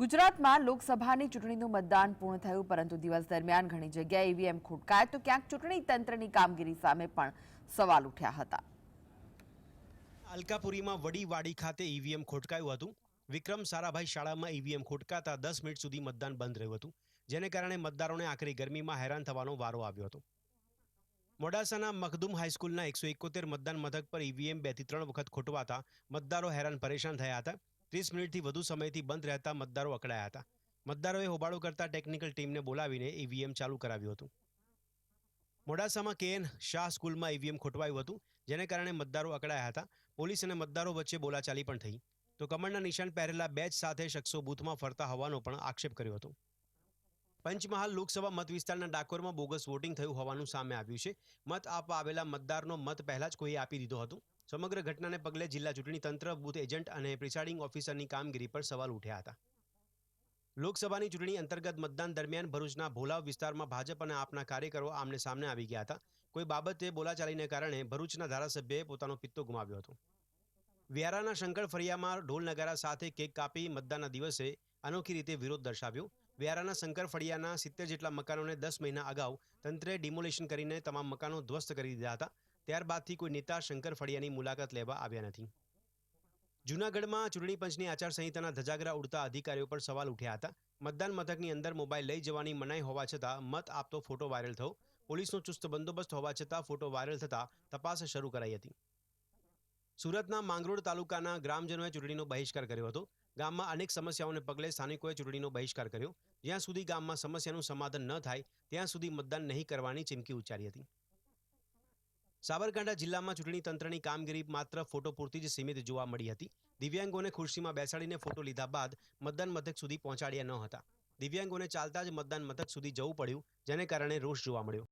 ગુજરાતમાં લોકસભાની ચૂંટણીનું મતદાન પૂર્ણ થયું, પરંતુ દિવસ દરમિયાન ઘણી જગ્યાએ ઈવીએમ ખોટકાય, તો ક્યાંક ચૂંટણી તંત્રની કામગીરી સામે પણ સવાલ ઉઠ્યા હતા. અલકાપુરીમાં વડી વાડી ખાતે ઈવીએમ ખોટકાયું હતું. વિક્રમ સારાભાઈ શાળામાં ઈવીએમ ખોટકાતા દસ મિનિટ સુધી મતદાન બંધ રહ્યું હતું, જેને કારણે મતદારોને આખરી ગરમીમાં હેરાન થવાનો વારો આવ્યો હતો. મોડાસાના મખદુમ હાઈસ્કૂલના એકસો એકોતેર મતદાન મથક પર ઈવીએમ બેથી ત્રણ વખત ખોટવાતા મતદારો હેરાન પરેશાન થયા હતા. ત્રીસ મિનિટથી વધુ સમયથી બંધ રહેતા મતદારો અકળાયા હતા. મતદારોએ હોબાળો કરતા ટેકનિકલ ટીમને બોલાવીને ઈવીએમ ચાલુ કરાવ્યું હતું. મોડાસામાં કેએન શાહ સ્કૂલમાં ઈવીએમ ખોટવાયું હતું, જેને કારણે મતદારો અકળાયા હતા. પોલીસ અને મતદારો વચ્ચે બોલાચાલી પણ થઈ. તો કમળના નિશાન પહેરેલા બેચ સાથે શખ્સો બૂથમાં ફરતા હોવાનો પણ આક્ષેપ કર્યો હતો. પંચમહાલ લોકસભા મત વિસ્તારના ડાકોરમાં બોગસ વોટિંગ થયું હોવાનું સામે આવ્યું છે. મત આપવા આવેલા મતદારનો મત પહેલા જ કોઈએ આપી દીધો હતો. સમગ્ર ઘટનાને પગલે જિલ્લા ચૂંટણી તંત્ર, બુથ એજન્ટ અને પ્રિસાઇડિંગ ઓફિસરની કામગીરી પર સવાલ ઉઠ્યા હતા. લોકસભાની ચૂંટણી અંતર્ગત મતદાન દરમિયાન ભરૂચના ભોલાવ વિસ્તારમાં ભાજપ અને આપના કાર્યકરો આમને સામને આવી ગયા હતા. કોઈ બાબતે બોલાચાલીને કારણે ભરૂચના ધારાસભ્યએ પોતાનો પિત્તો ગુમાવ્યો હતો. વ્યારાના શંકર ફરિયામાં ઢોલ નગારા સાથે કેક કાપી મતદાનના દિવસે અનોખી રીતે વિરોધ દર્શાવ્યો. વ્યારાના શંકર ફળિયાના સિત્તેર જેટલા મકાનોને દસ મહિના અગાઉ તંત્રે ડિમોલેશન કરીને તમામ મકાનો ધ્વસ્ત કરી દીધા હતા. ત્યારબાદથી કોઈ નેતા શંકર ફળિયાની મુલાકાત લેવા આવ્યા નથી. જૂનાગઢમાં ચૂંટણી પંચની આચારસંહિતાના ધજાગરા ઉડતા અધિકારીઓ પર સવાલ ઉઠ્યા હતા. મતદાન મથકની અંદર મોબાઈલ લઈ જવાની મનાઈ હોવા છતાં મત આપતો ફોટો વાયરલ થયો. પોલીસનો ચુસ્ત બંદોબસ્ત હોવા છતાં ફોટો વાયરલ થતા તપાસ શરૂ કરાઈ હતી. સુરતના માંગરોળ તાલુકાના ગ્રામજનોએ ચૂંટણીનો બહિષ્કાર કર્યો હતો. ગામમાં અનેક સમસ્યાઓને પગલે સ્થાનિકોએ ચૂંટણીનો બહિષ્કાર કર્યો. જ્યાં સુધી ગામમાં સમસ્યાનું સમાધાન ન થાય, ત્યાં સુધી મતદાન નહીં કરવાની ચીમકી ઉચ્ચારી હતી. સાબરકાંઠા જિલ્લામાં ચૂંટણી તંત્રની કામગીરી માત્ર ફોટો પૂરતી જ સીમિત જોવા મળી હતી. દિવ્યાંગોને ખુરશીમાં બેસાડીને ફોટો લીધા બાદ મતદાન મથક સુધી પહોંચાડ્યા ન હતા. દિવ્યાંગોને ચાલતા જ મતદાન મથક સુધી જવું પડ્યું, જેને કારણે રોષ જોવા મળ્યો.